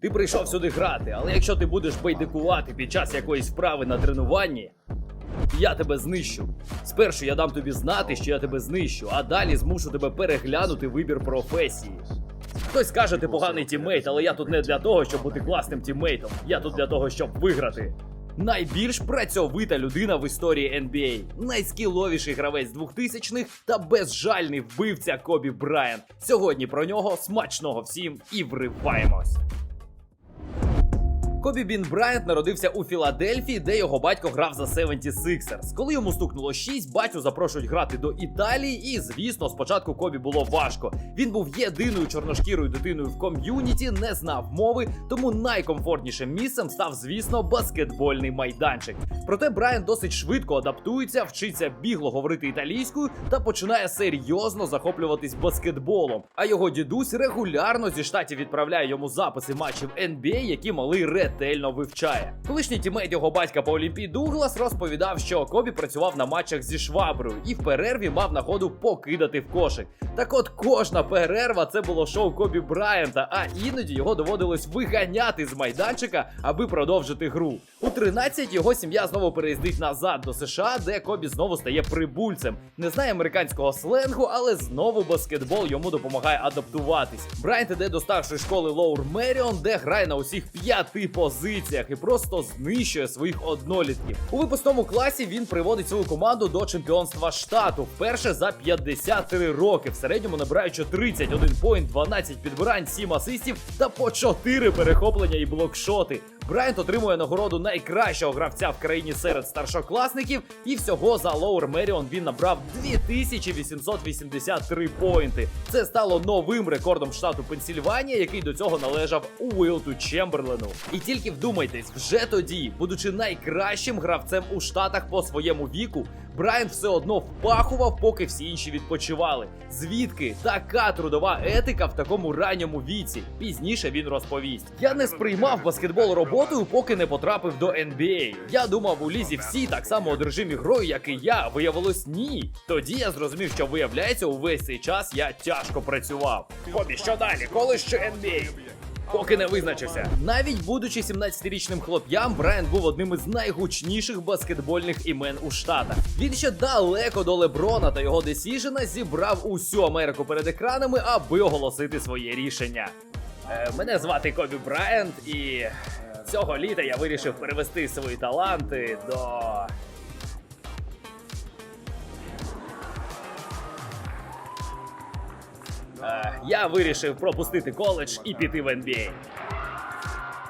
Ти прийшов сюди грати, але якщо ти будеш байдикувати під час якоїсь вправи на тренуванні, я тебе знищу. Спершу я дам тобі знати, що я тебе знищу, а далі змушу тебе переглянути вибір професії. Хтось каже, ти поганий тіммейт, але я тут не для того, щоб бути класним тіммейтом. Я тут для того, щоб виграти. Найбільш працьовита людина в історії NBA, найскіловіший гравець 2000-х та безжальний вбивця Кобі Брайант. Сьогодні про нього смачного всім і вриваємось. Кобі Бін Брайант народився у Філадельфії, де його батько грав за 76ers. Коли йому стукнуло 6, батю запрошують грати до Італії, і звісно, спочатку Кобі було важко. Він був єдиною чорношкірою дитиною в ком'юніті, не знав мови, тому найкомфортнішим місцем став, звісно, баскетбольний майданчик. Проте Брайант досить швидко адаптується, вчиться бігло говорити італійською та починає серйозно захоплюватись баскетболом. А його дідусь регулярно зі штатів відправляє йому записи матчів NBA, які малий ретельно вивчає. Колишній тімейт його батька по Олімпії Дуглас розповідав, що Кобі працював на матчах зі шваброю і в перерві мав нагоду покидати в кошик. Так от кожна перерва це було шоу Кобі Брайанта, а іноді його доводилось виганяти з майданчика, аби продовжити гру. У 13 його сім'я знову переїздить назад до США, де Кобі знову стає прибульцем. Не знає американського сленгу, але знову баскетбол йому допомагає адаптуватись. Брайант іде до старшої школи Лоур Меріон, де грає на усіх п'яти позиціях і просто знищує своїх однолітків. У випускному класі він приводить свою команду до чемпіонства штату вперше за 53 роки, в середньому набираючи 31 поінт, 12 підбирань, 7 асистів та по 4 перехоплення і блокшоти. Брайант отримує нагороду найкращого гравця в країні серед старшокласників, і всього за Лоур Меріон він набрав 2883 поінти. Це стало новим рекордом штату Пенсільванія, який до цього належав Уилту Чемберлену. І тільки вдумайтесь, вже тоді, будучи найкращим гравцем у штатах по своєму віку, Брайант все одно впахував, поки всі інші відпочивали. Звідки така трудова етика в такому ранньому віці? Пізніше він розповість. Я не сприймав баскетбол роботою, поки не потрапив до NBA. Я думав, у лізі всі так само одержимі грою, як і я. Виявилось, ні. Тоді я зрозумів, що виявляється, увесь цей час я тяжко працював. Хобі, що далі? Коли ще NBA? Поки не визначився. Навіть будучи 17-річним хлоп'ям, Брайан був одним із найгучніших баскетбольних імен у штатах. Він ще далеко до Леброна та його Десіжена зібрав усю Америку перед екранами, аби оголосити своє рішення. Е, мене звати Кобі Брайант, і е, цього літа я вирішив перевести свої таланти до. Я вирішив пропустити коледж і піти в NBA.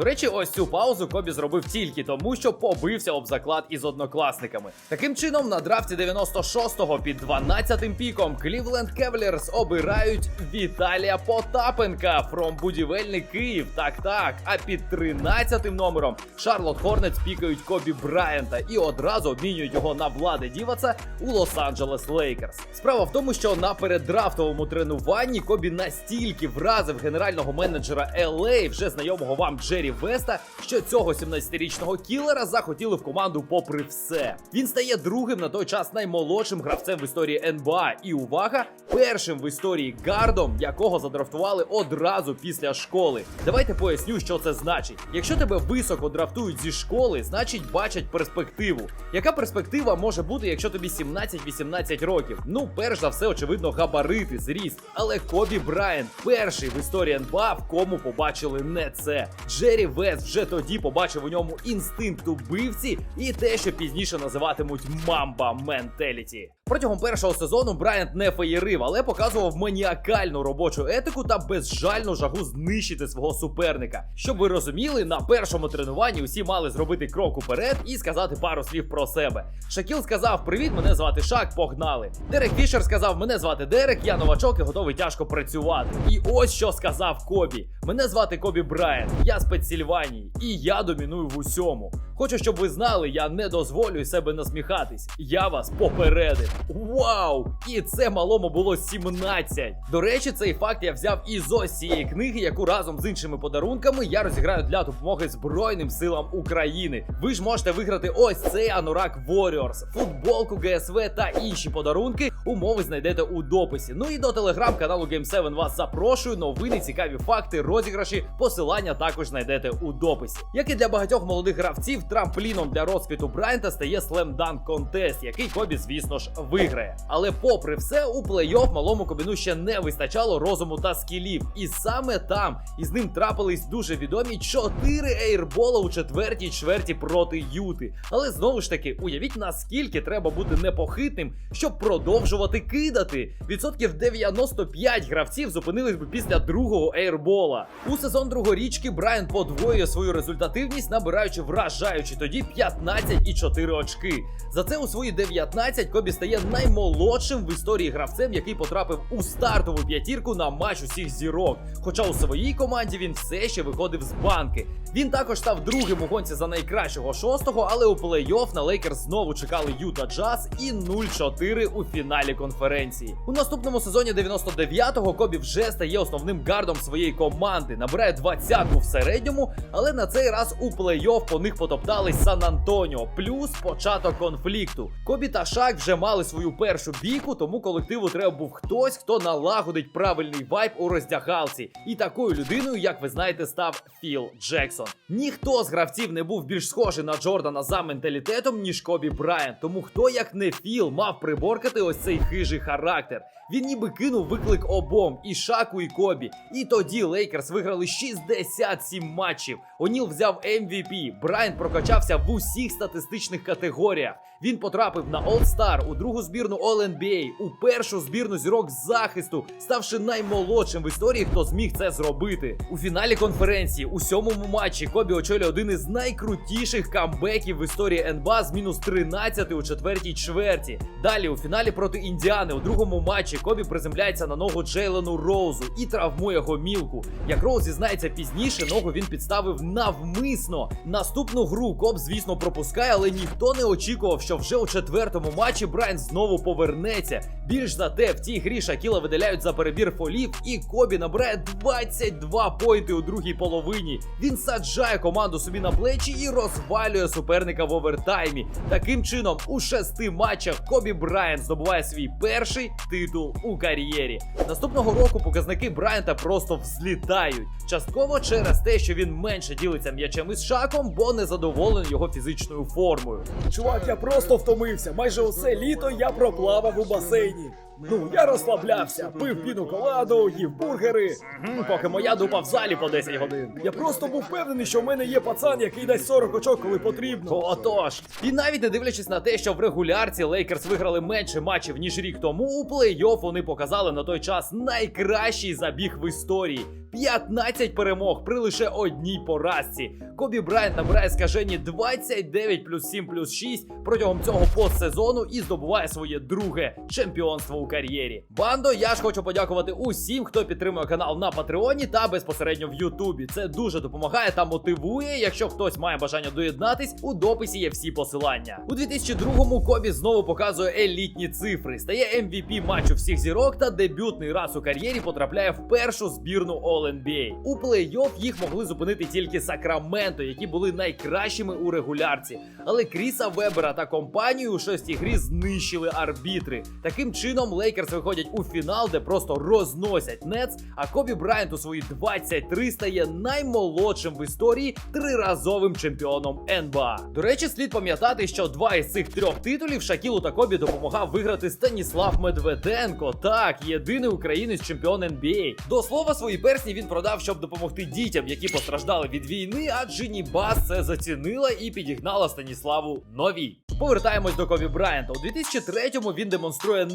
До речі, ось цю паузу Кобі зробив тільки тому, що побився об заклад із однокласниками. Таким чином, на драфті 96-го під 12-тим піком Cleveland Cavaliers обирають Віталія Потапенка фром будівельний Київ. Так так. А під 13-тим номером Шарлот Хорнетс пікають Кобі Брайанта і одразу обмінюють його на влади Діваца у Лос-Анджелес Лейкерс. Справа в тому, що на переддрафтовому тренуванні Кобі настільки вразив генерального менеджера LA, вже знайомого вам Джері Веста, що цього 17-річного кілера захотіли в команду попри все. Він стає другим на той час наймолодшим гравцем в історії НБА. І увага, першим в історії гардом, якого задрафтували одразу після школи. Давайте поясню, що це значить. Якщо тебе високо драфтують зі школи, значить бачать перспективу. Яка перспектива може бути, якщо тобі 17-18 років? Ну, перш за все, очевидно, габарити, зріст. Але Кобі Брайант перший в історії НБА, в кому побачили не це. Джері Вест вже тоді побачив у ньому інстинкт убивці і те, що пізніше називатимуть мамба ментеліті. Протягом першого сезону Брайант не феєрив, але показував маніакальну робочу етику та безжальну жагу знищити свого суперника. Щоб ви розуміли, на першому тренуванні усі мали зробити крок уперед і сказати пару слів про себе. Шакіл сказав: Привіт, мене звати Шак, погнали. Дерек Фішер сказав: Мене звати Дерек, я новачок і готовий тяжко працювати. І ось що сказав Кобі: Мене звати Кобі Брайант, я з Пенсільванії, і я доміную в усьому. Хочу, щоб ви знали, я не дозволю себе насміхатись. Я вас попередив. Вау! І це малому було 17. До речі, цей факт я взяв із ось цієї книги, яку разом з іншими подарунками я розіграю для допомоги Збройним силам України. Ви ж можете виграти ось цей анурак Warriors, футболку ГСВ та інші подарунки. Умови знайдете у дописі. Ну і до телеграм-каналу Game7 вас запрошую. Новини, цікаві факти, розіграші. Посилання також знайдете у дописі. Як і для багатьох молодих гравців, трампліном для розквіту Брайанта стає Dunk Contest, який Кобі, звісно ж, виграє. Але попри все, у плей-офф малому Кобіну ще не вистачало розуму та скілів. І саме там із ним трапились дуже відомі 4 ейрбола у четвертій чверті проти Юти. Але знову ж таки, уявіть наскільки треба бути непохитним, щоб продовжувати кидати. Відсотків 95 гравців зупинились би після другого ейрбола. У сезон другорічки Брайан подвоює свою результативність, набираючи вражаючи тоді 15,4 очки. За це у свої 19 Кобі стає наймолодшим в історії гравцем, який потрапив у стартову п'ятірку на матч усіх зірок. Хоча у своїй команді він все ще виходив з банки. Він також став другим у гонці за найкращого шостого, але у плей-офф на Лейкерс знову чекали Юта Джаз і 0-4 у фіналі конференції. У наступному сезоні 99-го Кобі вже стає основним гардом своєї команди, набирає двадцятку в середньому, але на цей раз у плей-офф по них потоптались Сан Антоніо, плюс початок конфлікту. Кобі та Шак вже мали свою першу бійку, тому колективу треба був хтось, хто налагодить правильний вайб у роздягалці. І такою людиною, як ви знаєте, став Філ Джексон. Ніхто з гравців не був більш схожий на Джордана за менталітетом, ніж Кобі Брайант. Тому хто, як не Філ, мав приборкати ось цей хижий характер. Він ніби кинув виклик обом і Шаку, і Кобі. І тоді Лейкерс виграли 67 матчів. Оніл взяв MVP. Брайан прокачався в усіх статистичних категоріях. Він потрапив на All-Star, у другу збірну All-NBA, у першу збірну зірок захисту, ставши наймолодшим в історії, хто зміг це зробити. У фіналі конференції у сьомому матчі Кобі очолює один із найкрутіших камбеків в історії НБА з мінус 13 у четвертій чверті. Далі у фіналі проти Індіани у другому матчі Кобі приземляється на ногу Джейлену Роузу і травмує гомілку. Як Роуз зізнається пізніше, ногу він підставив навмисно. Наступну гру Коб, звісно, пропускає, але ніхто не очікував, що вже у четвертому матчі Брайан знову повернеться. Більш за те, в цій грі Шакіла видаляють за перебір фолів, і Кобі набирає 22 пойнти у другій половині. Він саджає команду собі на плечі і розвалює суперника в овертаймі. Таким чином, у шести матчах Кобі Брайан здобуває свій перший титул у кар'єрі. Наступного року показники Брайанта просто взлітають. Частково через те, що він менше ділиться м'ячем із шаком, бо не задоволений його фізичною формою. Чувак, я просто втомився. Майже усе літо я проплавав у басейні. Ну, я розслаблявся, пив піну коладу, їв бургери. Поки моя дупа в залі по 10 годин. Я просто був впевнений, що в мене є пацан, який дасть 40 очок, коли потрібно. Отож, і навіть не дивлячись на те, що в регулярці Лейкерс виграли менше матчів ніж рік тому, у плей-офф вони показали на той час найкращий забіг в історії. 15 перемог при лише одній поразці. Кобі Брайант набирає скажені 29 плюс 7 плюс 6 протягом цього постсезону і здобуває своє друге чемпіонство у кар'єрі. Бандо, я ж хочу подякувати усім, хто підтримує канал на Патреоні та безпосередньо в Ютубі. Це дуже допомагає та мотивує. Якщо хтось має бажання доєднатись, у дописі є всі посилання. У 2002-му Кобі знову показує елітні цифри, стає MVP матчу всіх зірок та дебютний раз у кар'єрі потрапляє в першу збірну All-NBA. У плей-офф їх могли зупинити тільки Сакраменто, які були найкращими у регулярці. Але Кріса Вебера та компанію у шостій грі знищили арбітри. Таким чином Лейкерс виходять у фінал, де просто розносять Нетс, а Кобі Брайант у свої 23 стає наймолодшим в історії триразовим чемпіоном НБА. До речі, слід пам'ятати, що два із цих трьох титулів Шакілу та Кобі допомагав виграти Станіслав Медведенко. Так, єдиний українець чемпіон NBA. До слова, свої персні він продав, щоб допомогти дітям, які постраждали від війни, а Джині Бас це зацінила і підігнала Станіславу нові. Повертаємось до Кобі Брайанта. У 2003-му він демонструє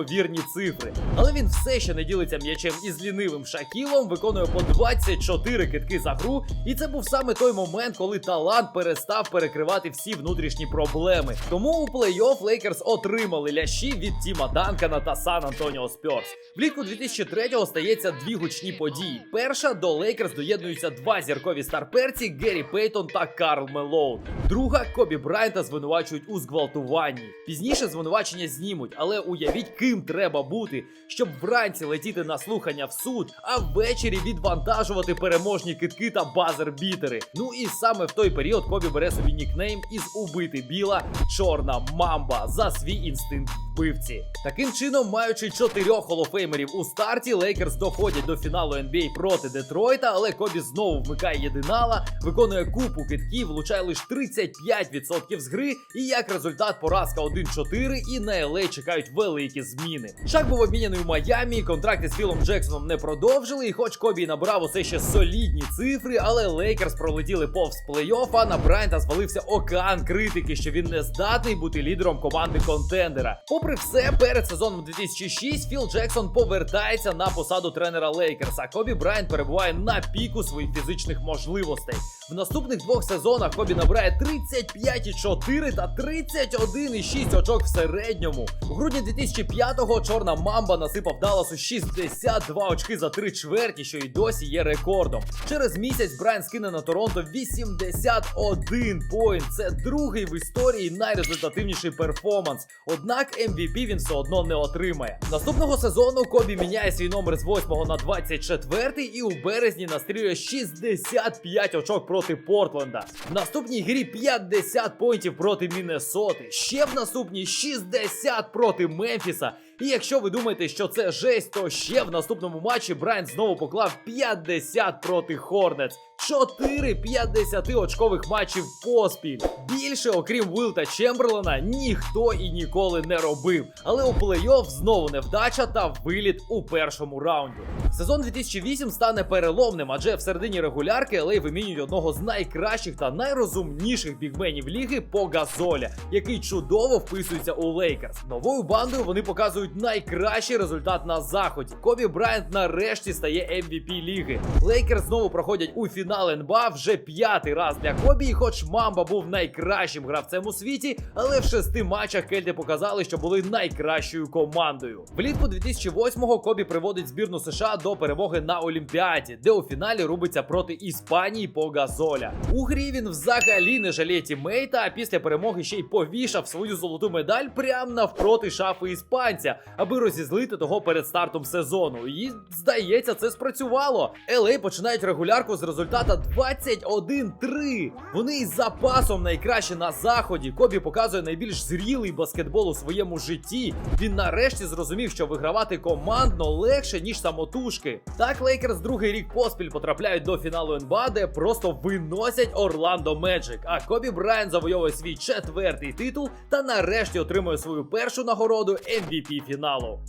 неймовірні цифри, але він все ще не ділиться м'ячем із лінивим Шакілом, виконує по 24 китки за гру. І це був саме той момент, коли талант перестав перекривати всі внутрішні проблеми. Тому у плей-офф Лейкерс отримали лящі від Тіма Данкана та Сан Антоніо Спьорс. Влітку 2003-го стається дві гучні події. Перша до Лейкерс доєднуються два зіркові старперці Геррі Пейтон та Карл Мелоун. Друга Кобі Брайанта звинувачують у зґвалтуванні. Пізніше звинувачення знімуть, але уявіть, ким треба бути, щоб вранці летіти на слухання в суд, а ввечері відвантажувати переможні китки та базер-бітери. Ну і саме в той період Кобі бере собі нікнейм із убити біла Чорна Мамба за свій інстинкт вбивці. Таким чином, маючи чотирьох холофеймерів у старті, Лейкерс доходять до фіналу NBA проти Детройта, але Кобі знову вмикає єдинала, виконує купу китків, влучає лише 35% з гри, і як результат поразка 1-4, і на LA чекають великі зміни. Шак був обміняний у Майамі, контракти з Філом Джексоном не продовжили, і хоч Кобі набрав усе ще солідні цифри, але Лейкерс пролетіли повз плей-офф, а на Брайанта звалився океан критики, що він не здатний бути лідером команди контендера. Попри все, перед сезоном 2006 Філ Джексон повертається на посаду тренера Лейкерс, а Кобі Брайант перебуває на піку своїх фізичних можливостей. В наступних двох сезонах Кобі набирає 35,4 та 31,6 очок в середньому. У грудні 2005-го чорна мамба насипав Далласу 62 очки за три чверті, що й досі є рекордом. Через місяць Брайан скине на Торонто 81 поінт. Це другий в історії найрезультативніший перформанс. Однак MVP він все одно не отримає. Наступного сезону Кобі міняє свій номер з 8 на 24 і у березні настрілює 65 очок проти Портленда. В наступній грі 50 поінтів проти Міннесоти. Ще в наступній 60 проти Мемфіса. І якщо ви думаєте, що це жесть, то ще в наступному матчі Брайан знову поклав 50 проти Хорнетс. 4 50 очкових матчів поспіль. Більше, окрім Вилта Чемберлена, ніхто і ніколи не робив. Але у плей-офф знову невдача та виліт у першому раунді. Сезон 2008 стане переломним, адже в середині регулярки LA вимінюють одного з найкращих та найрозумніших бігменів ліги по Газоля, який чудово вписується у Лейкерс. Новою бандою вони показують найкращий результат на заході. Кобі Брайант нарешті стає MVP ліги. Лейкерс знову проходять у фінал НБА вже п'ятий раз для Кобі. І хоч Мамба був найкращим гравцем у світі, але в шести матчах Кельти показали, що були найкращою командою. Влітку 2008-го Кобі приводить збірну США до перемоги на Олімпіаді, де у фіналі рубиться проти Іспанії по Газоля. У грі він взагалі не жаліє тіммейта, а після перемоги ще й повішав свою золоту медаль прямо навпроти шафи іспанця, аби розізлити того перед стартом сезону. І здається, це спрацювало. LA починають регулярку з результата 21-3. Вони із запасом найкраще на заході. Кобі показує найбільш зрілий баскетбол у своєму житті. Він нарешті зрозумів, що вигравати командно легше, ніж самотужки. Так Лейкерс другий рік поспіль потрапляють до фіналу НБА, де просто виносять Орландо Меджик. А Кобі Брайан завойовує свій четвертий титул та нарешті отримує свою першу нагороду MVP фіналу.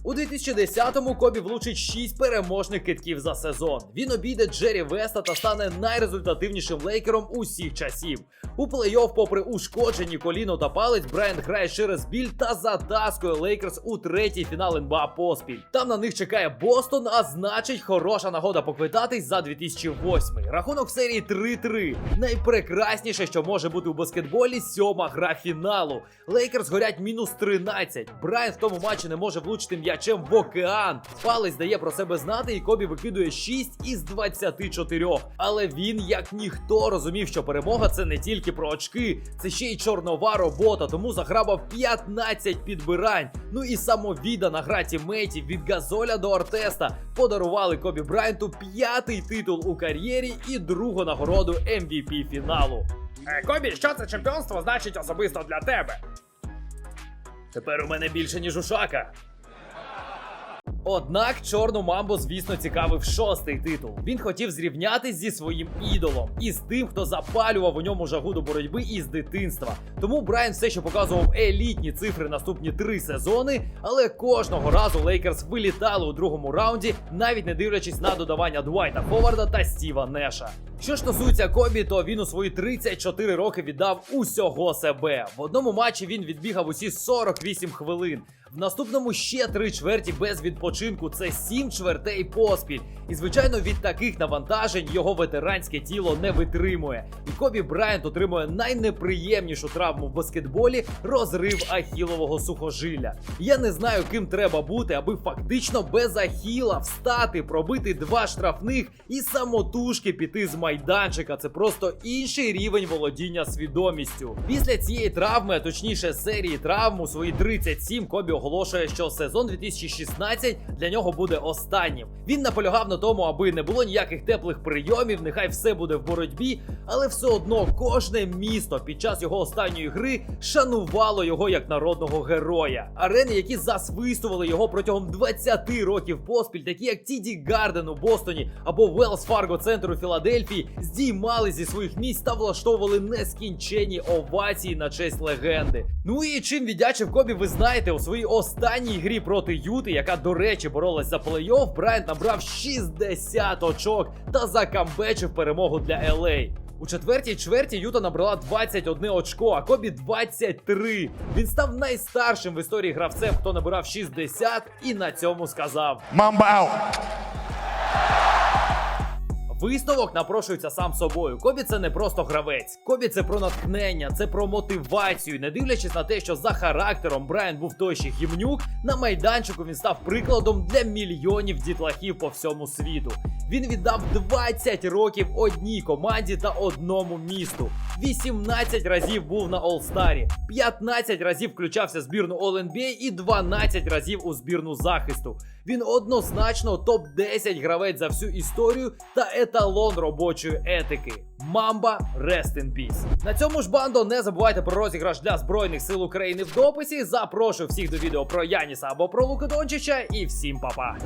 У 2010-му Кобі влучить 6 переможних китків за сезон. Він обійде Джері Веста та стане найрезультативнішим лейкером усіх часів. У плей-офф, попри ушкоджені коліно та палець, Брайан грає через біль та затаскує Лейкерс у третій фінал НБА поспіль. Там на них чекає Бостон, а значить хороша нагода поквитатись за 2008. Рахунок серії 3-3. Найпрекрасніше, що може бути у баскетболі, сьома гра фіналу. Лейкерс горять мінус 13. Брайан в тому матчі не може влучити м'ячем в океан. Палець дає про себе знати, і Кобі викидує 6 із 24. Але він, як ніхто, розумів, що перемога це не тільки про очки, це ще й чорнова робота, тому заграбав 15 підбирань. Ну і самовіддана гра тімейтів від Газоля до Ортеста подарували Кобі Брайанту п'ятий титул у кар'єрі і другу нагороду MVP фіналу. Е, Кобі, що це чемпіонство значить особисто для тебе? Тепер у мене більше, ніж у Шака. Однак чорну мамбо, звісно, цікавив шостий титул. Він хотів зрівнятись зі своїм ідолом і з тим, хто запалював у ньому жагу до боротьби із дитинства. Тому Брайан все ще показував елітні цифри наступні три сезони, але кожного разу Лейкерс вилітали у другому раунді, навіть не дивлячись на додавання Дуайта Ховарда та Стіва Неша. Що стосується Кобі, то він у свої 34 роки віддав усього себе. В одному матчі він відбігав усі 48 хвилин. В наступному ще три чверті без відпочинку. Це сім чвертей поспіль. І звичайно, від таких навантажень його ветеранське тіло не витримує. І Кобі Брайант отримує найнеприємнішу травму в баскетболі розрив ахілового сухожилля. Я не знаю, ким треба бути, аби фактично без ахіла встати, пробити два штрафних і самотужки піти з майданчика. Це просто інший рівень володіння свідомістю. Після цієї травми, а точніше серії травм у свої 37, Кобі оголошує, що сезон 2016 для нього буде останнім. Він наполягав на тому, аби не було ніяких теплих прийомів, нехай все буде в боротьбі, але все одно кожне місто під час його останньої гри шанувало його як народного героя. Арени, які засвистували його протягом 20 років поспіль, такі як Тіді Гарден у Бостоні або Велс Фарго центр у Філадельфії, здіймали зі своїх місць та влаштовували нескінченні овації на честь легенди. Ну і чим віддячив Кобі, ви знаєте, у своїй останній грі проти Юти, яка, до речі, боролась за плей-офф, Брайант набрав 60 очок та закамбечив перемогу для LA. У четвертій чверті Юта набрала 21 очко, а Кобі 23. Він став найстаршим в історії гравцем, хто набирав 60, і на цьому сказав. Out. Висновок напрошується сам собою. Кобі це не просто гравець. Кобі це про натхнення, це про мотивацію. Не дивлячись на те, що за характером Брайан був той ще гімнюк, на майданчику він став прикладом для мільйонів дітлахів по всьому світу. Він віддав 20 років одній команді та одному місту. 18 разів був на All-Старі, 15 разів включався в збірну All-NBA і 12 разів у збірну захисту. Він однозначно топ-10 гравець за всю історію та еталон робочої етики. Мамба Rest in Peace. На цьому ж бандо не забувайте про розіграш для Збройних сил України в дописі. Запрошую всіх до відео про Яніса або про Луку Дончича і всім па-па.